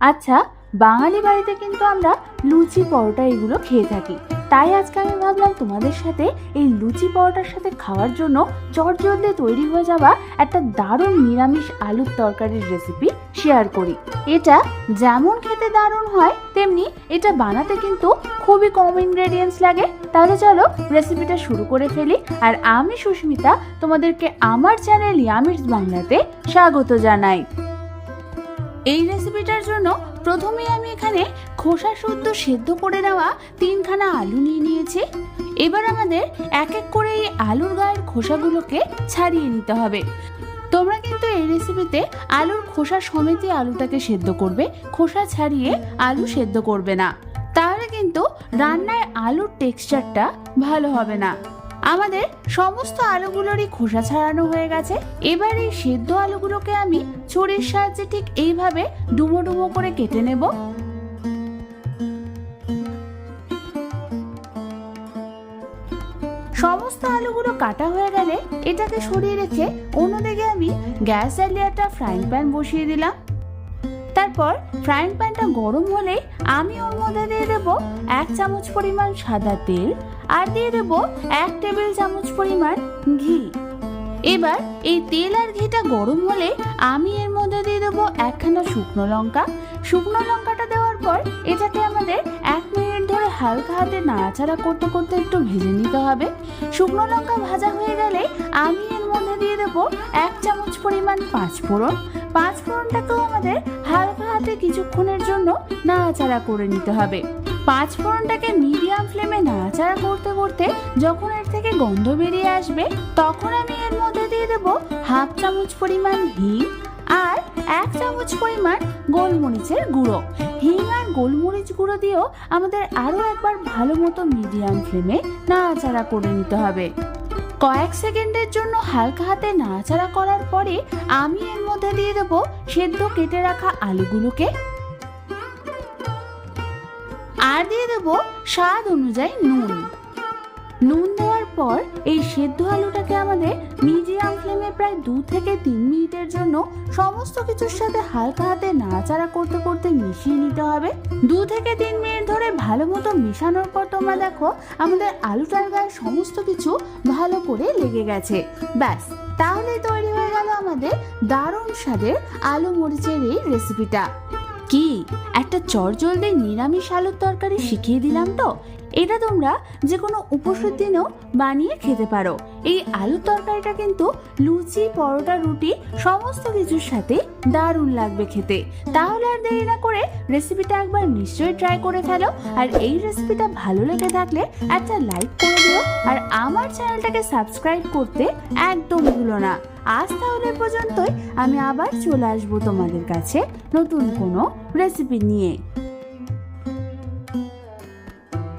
আচ্ছা বাঙালি বাড়িতে কিন্তু আমরা লুচি, পরোটা এগুলো খেয়ে থাকি। তাই আজকে আমি ভাবলাম তোমাদের সাথে এই লুচি, পরোটার সাথে খাওয়ার জন্য চটজলদি তৈরি হয়ে যাওয়া একটা দারুণ নিরামিষ আলুর তরকারির রেসিপি শেয়ার করি। এটা যেমন খেতে দারুণ হয়, তেমনি এটা বানাতে কিন্তু খুবই কম ইনগ্রেডিয়েন্টস লাগে। তাহলে চলো রেসিপিটা শুরু করে ফেলি। আর আমি সুস্মিতা, তোমাদেরকে আমার চ্যানেল ইয়ামির্স বাংলাতে স্বাগত জানাই। এই রেসিপিটার জন্য প্রথমেই আমি এখানে খোসা শুদ্ধ সেদ্ধ করে নেওয়া তিনখানা আলু নিয়ে নিয়েছি। এবার আমাদের এক এক করে এই আলুর গায়ের খোসাগুলোকে ছাড়িয়ে নিতে হবে। তোমরা কিন্তু এই রেসিপিতে আলুর খোসা সমেতই আলুটাকে সেদ্ধ করবে, খোসা ছাড়িয়ে আলু সেদ্ধ করবে না। তাহলে কিন্তু রান্নায় আলুর টেক্সচারটা ভালো হবে না। আমাদের সমস্ত আলুগুলোরই খোসা ছাড়ানো হয়ে গেছে। এবার এই সেদ্ধ আলুগুলোকে আমি ছুরির সাহায্যে ঠিক এইভাবে ডুমো ডুমো করে কেটে নেব। সমস্ত আলুগুলো কাটা হয়ে গেলে এটাকে সরিয়ে রেখে অন্যদিকে আমি গ্যাস জ্বালিয়ে একটা ফ্রাইং প্যান বসিয়ে দিলাম। তারপর ফ্রাইং প্যানটা গরম হলেই আমি ওর মধ্যে দিয়ে দেবো এক চামচ পরিমাণ সাদা তেল। আর দিয়ে দেবো এক টেবিল চামচ পরিমাণ ঘি। এবার এই তেল আর ঘিটা গরম হলে আমি এর মধ্যে দিয়ে দেবো একখানা শুকনো লঙ্কা। শুকনো লঙ্কাটা দেওয়ার পর এটাকে আমাদের এক মিনিট ধরে হালকা হাতে নাড়াচাড়া করতে করতে একটু ভেজে নিতে হবে। শুকনো লঙ্কা ভাজা হয়ে গেলে আমি এর মধ্যে দিয়ে দেবো এক চামচ পরিমাণ পাঁচ ফোড়ন পাঁচ ফোড়নটাকেও আমাদের হালকা হাতে কিছুক্ষণের জন্য নাড়াচাড়া করে নিতে হবে। পাঁচ ফোড়নটাকে মিডিয়াম ফ্লেমে নাড়াচাড়া করতে করতে যখন এর থেকে গন্ধ বেরিয়ে আসবে, তখন আমি এর মধ্যে দিয়ে দেব হাফ চামচ পরিমাণ হিং আর এক চামচ পরিমাণ গোলমরিচের গুঁড়ো। হিং আর গোলমরিচ গুঁড়ো দিয়েও আমাদের আরও একবার ভালো মতো মিডিয়াম ফ্লেমে নাড়াচাড়া করে নিতে হবে। কয়েক সেকেন্ডের জন্য হালকা হাতে নাড়াচাড়া করার পরে আমি এর মধ্যে দিয়ে দেবো সেদ্ধ কেটে রাখা আলুগুলোকে আর দিয়ে দেবো স্বাদ অনুযায়ী নুন। নুন দেওয়ার পর এই সেদ্ধ আলুটাকে আমাদের মিডিয়াম ফ্লেমে প্রায় দু থেকে তিন মিনিটের জন্য সমস্ত কিছুর সাথে হালকা হাতে নাড়াচাড়া করতে করতে মিশিয়ে নিতে হবে। দু থেকে তিন মিনিট ধরে ভালো মতো মেশানোর পর তোমরা দেখো আমাদের আলুটার গায়ে সমস্ত কিছু ভালো করে লেগে গেছে। ব্যাস তাহলে তৈরি হয়ে গেল আমাদের দারুণ স্বাদের আলু মরিচের এই রেসিপিটা কি? একটা চটজলদি নিরামিষ আলুর তরকারি শিখিয়ে দিলাম তো। এটা তোমরা যে কোনো উপসের দিনেও বানিয়ে খেতে পারো। এই আলুর তরকারিটা কিন্তু লুচি, পরোটা, রুটি সমস্ত কিছুর সাথে দারুণ লাগবে খেতে। তাহলে আর দেরি না করে রেসিপিটা একবার নিশ্চয়ই ট্রাই করে ফেলো। আর এই রেসিপিটা ভালো লেগে থাকলে একটা লাইক করে দিও। আর আমার চ্যানেলটাকে সাবস্ক্রাইব করতে একদম ভুলো না। আজ তাহলে পর্যন্তই। আমি আবার চলে আসব তোমাদের কাছে নতুন কোনো রেসিপি নিয়ে।